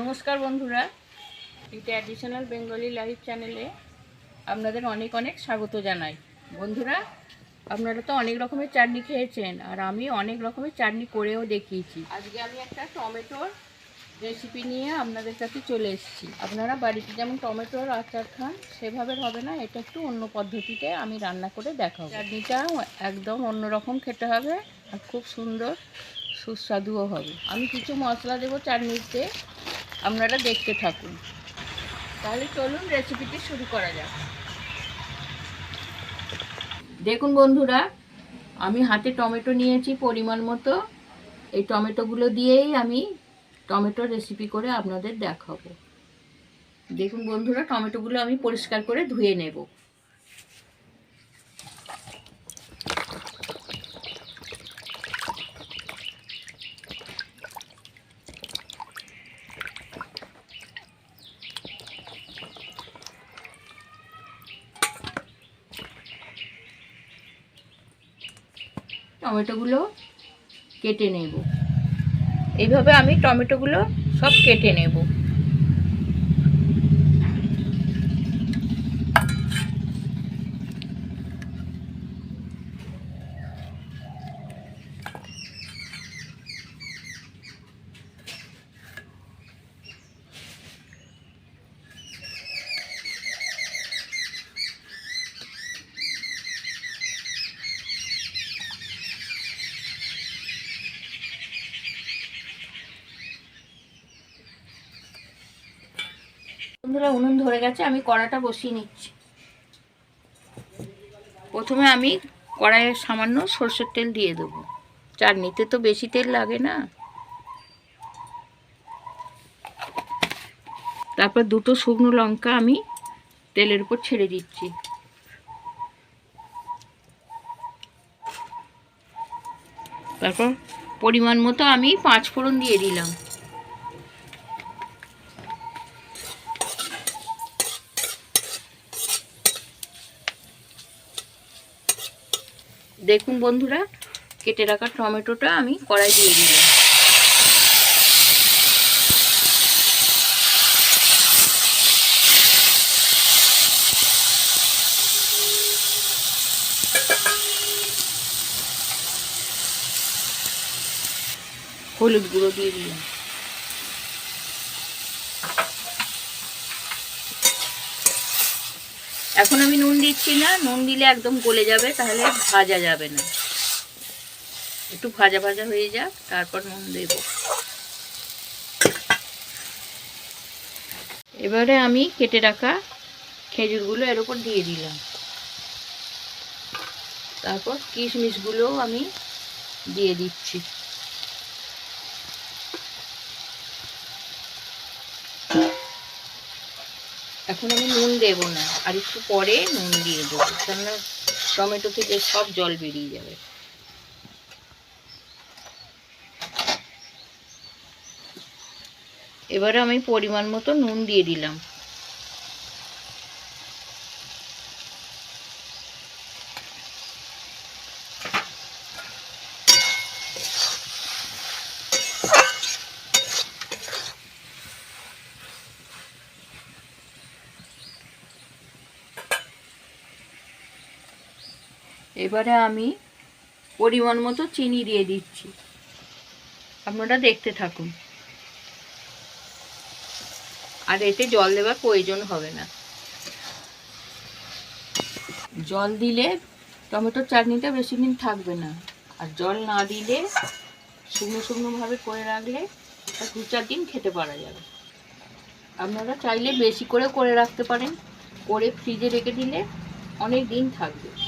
নমস্কার বন্ধুরা এই ট্র্যাডিশনাল বেঙ্গলি লাইভ চ্যানেলে আপনাদের অনেক অনেক স্বাগত জানাই। বন্ধুরা, আপনারা তো অনেক রকমের চাটনি খেয়েছেন, আর আমি অনেক রকমের চাটনি করেও দেখিয়েছি। আজকে আমি একটা টমেটোর রেসিপি নিয়ে আপনাদের কাছে চলে এসেছি। আপনারা বাড়িতে যেমন টমেটোর আচার খান, সেভাবে হবে না, এটা একটু অন্য পদ্ধতিতে আমি রান্না করে দেখাবো। চাটনিটা একদম অন্যরকম খেতে হবে, আর খুব সুন্দর সুস্বাদুও হবে। আমি কিছু মশলা দেবো চাটনিতে। আপনারা দেখতে থাকুন। তাহলে চলুন রেসিপিটি শুরু করা যাক। দেখুন বন্ধুরা, আমি হাতে টমেটো নিয়েছি পরিমাণ মতো। এই টমেটোগুলো দিয়েই আমি টমেটো রেসিপি করে আপনাদের দেখাবো। দেখুন বন্ধুরা, টমেটোগুলো আমি পরিষ্কার করে ধুয়ে নেব। টমেটোগুলো কেটে নেব। এইভাবে আমি টমেটোগুলো সব কেটে নেব। বন্ধুরা, উনুন ধরে গেছে, আমি কড়াটা বসিয়ে নিচ্ছি। প্রথমে আমি কড়াইয়ে সামান্য সর্ষের তেল দিয়ে দেবো। চাটনিতে তো বেশি তেল লাগে না। তারপর দুটো শুকনো লঙ্কা আমি তেলের উপর ছেড়ে দিচ্ছি। তারপর পরিমাণ মতো আমি পাঁচ ফোড়ন দিয়ে দিলাম। দেখুন বন্ধুরা কেটে রাখা টমেটোটা আমি কড়াই দিয়ে দিলাম। হলুদ গুঁড়ো দিয়ে দিলাম। এখন আমি নুন দিচ্ছি না, নুন দিলে একদম গলে যাবে, তাহলে ভাজা যাবে না। একটু ভাজা ভাজা হয়ে যাক, তারপর নুন দেব। এবারে আমি কেটে রাখা খেজুরগুলো এর উপর দিয়ে দিলাম। তারপর কিশমিশগুলোও আমি দিয়ে দিচ্ছি। এখন আমি নুন দেব না, আর একটু পরে নুন দিয়ে দেবো, কেননা টমেটো থেকে সব জল বেরিয়ে যাবে। এবারে আমি পরিমাণ মতো নুন দিয়ে দিলাম। এবারে আমি পরিমাণ মতো চিনি দিয়ে দিচ্ছি। আপনারা দেখতে থাকুন। আর এতে জল দেওয়ার প্রয়োজন হবে না। জল দিলে টমেটোর চাটনিটা বেশি দিন থাকবে না। আর জল না দিলে শুকনো শুকনোভাবে করে রাখলে দু চার দিন খেতে পারা যাবে। আপনারা চাইলে বেশি করে করে রাখতে পারেন। করে ফ্রিজে রেখে দিলে অনেক দিন থাকবে।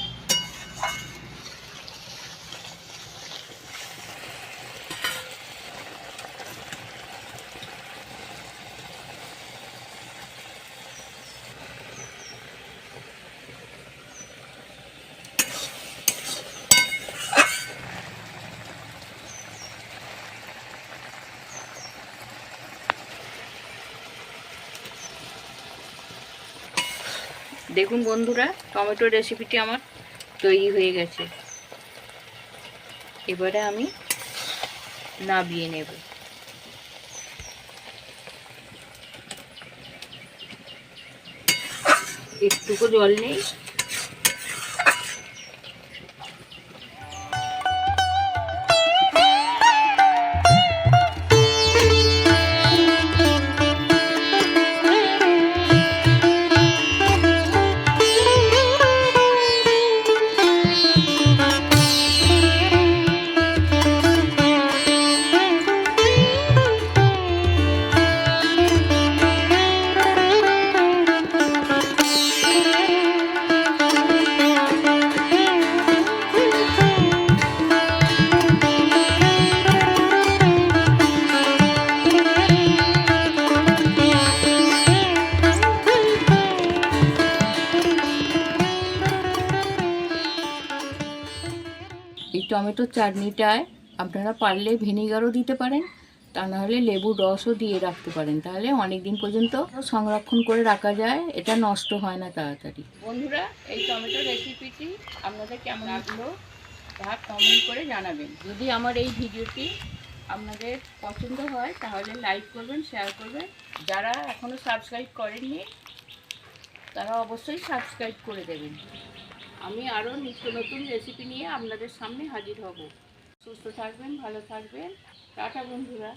দেখুন বন্ধুরা, টমেটোর রেসিপিটি আমার তৈরি হয়ে গেছে। এবারে আমি নাবিয়ে নেব। একটুকু জল নেই। টমেটো চাটনিটায় আপনারা পারলে ভিনিগারও দিতে পারেন, তা নাহলে লেবুর রসও দিয়ে রাখতে পারেন। তাহলে অনেক দিন পর্যন্ত সংরক্ষণ করে রাখা যায়, এটা নষ্ট হয় না তাড়াতাড়ি। বন্ধুরা, এই টমেটো রেসিপিটি আপনাদের কেমন লাগল তা কমেন্ট করে জানাবেন। যদি আমার এই ভিডিওটি আপনাদের পছন্দ হয়, তাহলে লাইক করবেন শেয়ার করবেন। যারা এখনও সাবস্ক্রাইব করেননি, তারা অবশ্যই সাবস্ক্রাইব করে দেবেন। আমি আরও নিত্য নতুন রেসিপি নিয়ে আপনাদের সামনে হাজির হব। সুস্থ থাকবেন, ভালো থাকবেন। টাটা বন্ধুরা।